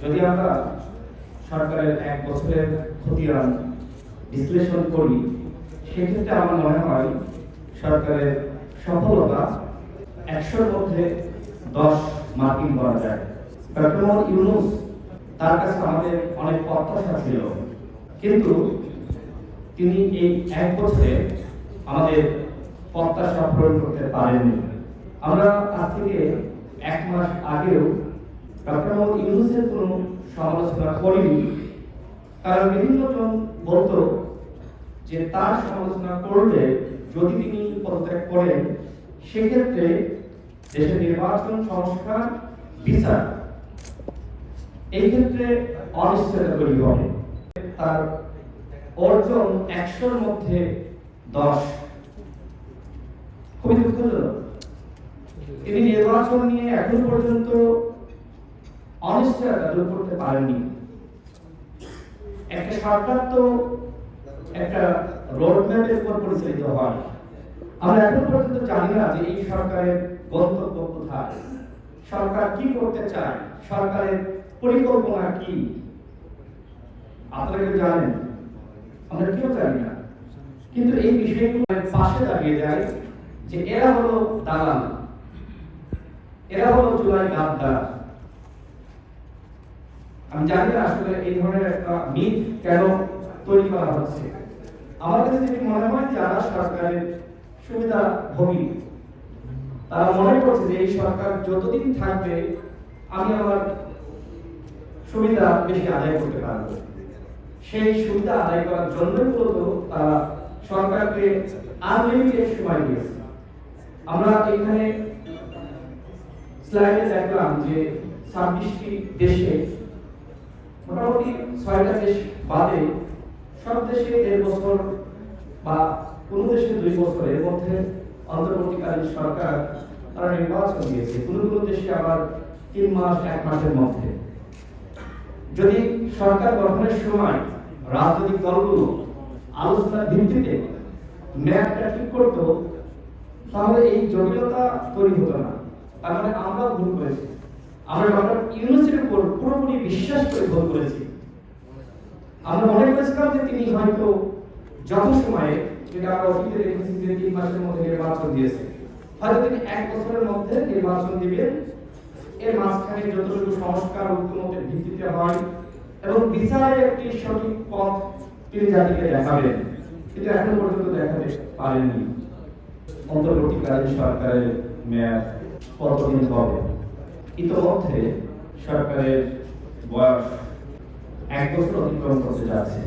যদি আমরা সরকারের এক বছরের খতিয়ান বিশ্লেষণ করি, সেক্ষেত্রে আমার মনে হয় সরকারের সফলতা একশোর মধ্যে দশ মার্কিং করা যায়। ডক্টর ইউনুস তার কাছে আমাদের অনেক প্রত্যাশা ছিল। কিন্তু তিনি এই এক বছরে আমাদের প্রত্যাশা পূরণ করতে পারেননি। আমরা আজ থেকে এক মাস আগেও ডক্টর মোহাম্মদ ইউনুসের কোনো সমালোচনা করিনি। কারণ বিভিন্ন বলতো যে তার সমালোচনা করলে যদি তিনি পদত্যাগ করেন, সেক্ষেত্রে দেশের নির্বাচন সংস্কার বিচার। এই ক্ষেত্রে অনিশ্চয়তা তৈরি হবে তার অর্জন একশোর মধ্যে দশ। খুবই দুঃখজনক তিনি নির্বাচন নিয়ে এখন পর্যন্ত অনিশ্চয়তা দূর করতে পারেননি। একটা সরকার তো একটা রোডম্যাপের উপর পরিচালিত হয়। আমরা এখন পর্যন্ত জানি না যে এই সরকারের গন্তব্য কোথায়। সরকার কি করতে চায়? সরকারের পরিকল্পনা কি? আপনারা জানেন? আমরা কেউ জানি না। কিন্তু এই বিষয়গুলোর পাশে দাঁড়িয়ে যায় যে এরা হলো দালাল। এরা হলো জুলাই গাদ্দার। আমি জানি না আসলে এই ধরনের একটা মিথ কেন তৈরি করা হচ্ছে। আমার কাছে যেটি মনে হয় যারা সরকারের সুবিধা ভোগী তারা মনে করছে যে এই সরকার যতদিন থাকবে আমি আমার সুবিধা বেশি আদায় করতে পারব। সেই সুবিধা আদায় করার জন্য মূলত তারা সরকারকে আনলিমিটেড সময় দিয়েছে। আমরা এখানে স্লাইডে দেখলাম যে ছাব্বিশটি দেশে মোটামুটি ছয়টা দেশ বাদে সব দেশে দেড় বছর বা কোনো দেশে দুই বছর এর মধ্যে অন্তর্বর্তীকালীন সরকার তারা নির্বাচন দিয়েছে। কোনো কোনো দেশে আবার তিন মাস, এক মাসের মধ্যে। যদি সরকার গঠনের সময় রাজনৈতিক দলগুলো আলোচনার ভিত্তিতে ম্যাপটা ঠিক করতো, তাহলে এই জটিলতা তৈরি হতো না। তার মানে আমরা ভুল করেছি। আমরা ইউনুসের উপর বিশ্বাস করে ভুল করেছি। আমরা মনে করেছিলাম যে তিনি হয়তো যথাসময়ে যেটা আমরা অতীতে দেখেছি যে তিন মাসের মধ্যে নির্বাচন দিয়েছে হয়তো তিনি এক বছরের মধ্যে নির্বাচন দিবেন। এর মাঝখানে যতটুকু সংস্কার ঐক্যমতের ভিত্তিতে হয় এবং বিচারের একটি সঠিক পথ তিনি জাতিকে দেখাবেন। কিন্তু এখন পর্যন্ত দেখাতে পারেননি। অন্তর্বর্তীকালীন সরকারের মেয়াদ কতদিন হবে? ইতোমধ্যে সরকারের বয়স এক বছর অতিক্রম করতে যাচ্ছে।